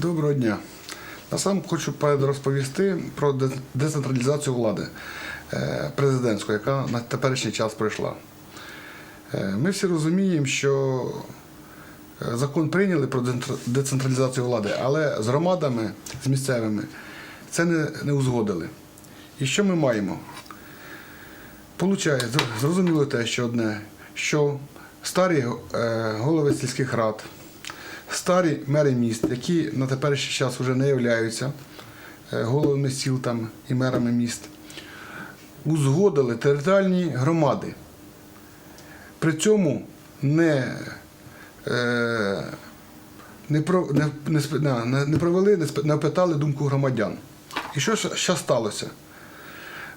Доброго дня. Насам хочу розповісти про децентралізацію влади е, президентську, яка на теперішній час пройшла. Е, Ми всі розуміємо, що е, закон прийняли про децентралізацію влади, але з громадами, з місцевими це не, не узгодили. І що ми маємо? Получає, зрозуміло те, що одне, що старі голови сільських рад, старі мери міст, які на теперішній час вже не являються е, головами сіл там і мерами міст, узгодили територіальні громади. При цьому не, е, не, не, не, провели, не, опитали думку громадян. І що що сталося?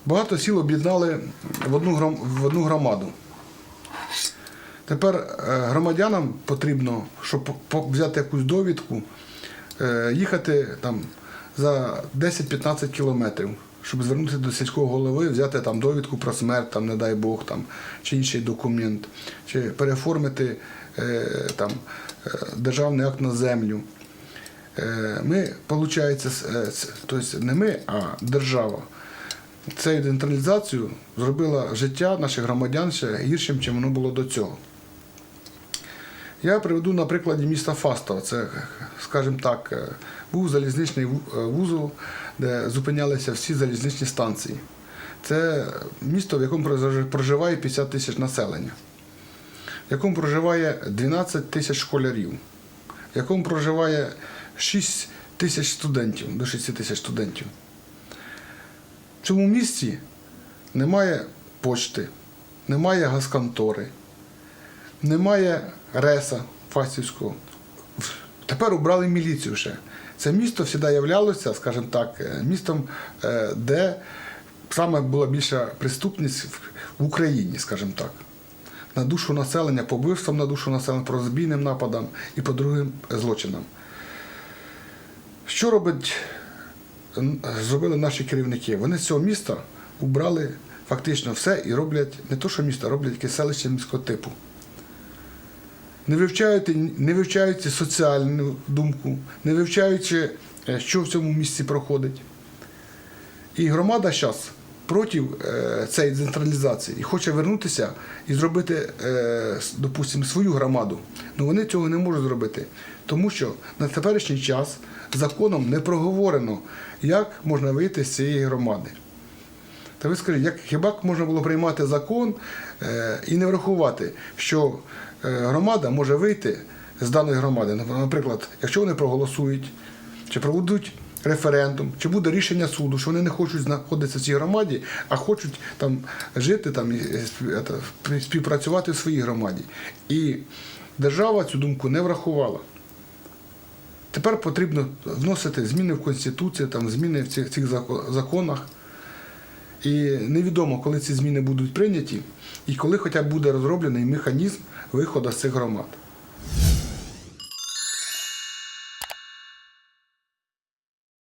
Багато сіл об'єднали в одну, в одну громаду. Тепер е, громадянам потрібно, щоб взяти якусь довідку, е, їхати там за 10-15 кілометрів, щоб звернутися до сільського голови, взяти там довідку про смерть, там, не дай Бог, там, чи інший документ, чи переформити е, там, державний акт на землю. Ми, виходить, тобто не ми, а держава. Цією децентралізацією зробила життя наших громадян ще гіршим, чим воно було до цього. Я приведу на прикладі міста Фастова. Це, скажімо так, е, був залізничний е, вузол, де зупинялися всі залізничні станції. Це місто, в якому проживає 50 тисяч населення, в якому проживає 12 тисяч школярів, в якому проживає 6 тисяч студентів, до 6 тисяч студентів. В цьому місці немає почти, немає газконтори, немає реса Фастівського. Тепер убрали міліцію ще. Це місто завжди являлося, скажімо так, е, містом, е, де саме була більша преступність в- Україні, скажімо так. На душу населення, по вбивствам на душу населення, по розбійним нападам і по другим злочинам. Що робить зробили наші керівники. Вони з цього міста убрали фактично все і роблять не то, що місто, роблять якесь селище міського типу. Не вивчають, не вивчають соціальну думку, не вивчаючи, е, що в цьому місці проходить. І громада зараз проти е, цієї децентралізації і хоче вернутися і зробити, е, допустимо, свою громаду. Ну вони цього не можуть зробити, тому що на теперішній час законом не проговорено, як можна вийти з цієї громади. Та ви скажіть, як хіба можна було приймати закон е, і не врахувати, що е, громада може вийти з даної громади? Наприклад, якщо вони проголосують, чи проведуть референдум, чи буде рішення суду, що вони не хочуть знаходитися в цій громаді, а хочуть там жити там і е, співпрацювати в своїй громаді. І держава цю думку не врахувала. Тепер потрібно вносити зміни в Конституцію, там, зміни в цих, цих законах. І невідомо, коли ці зміни будуть прийняті, і коли хоча б буде розроблений механізм виходу з цих громад.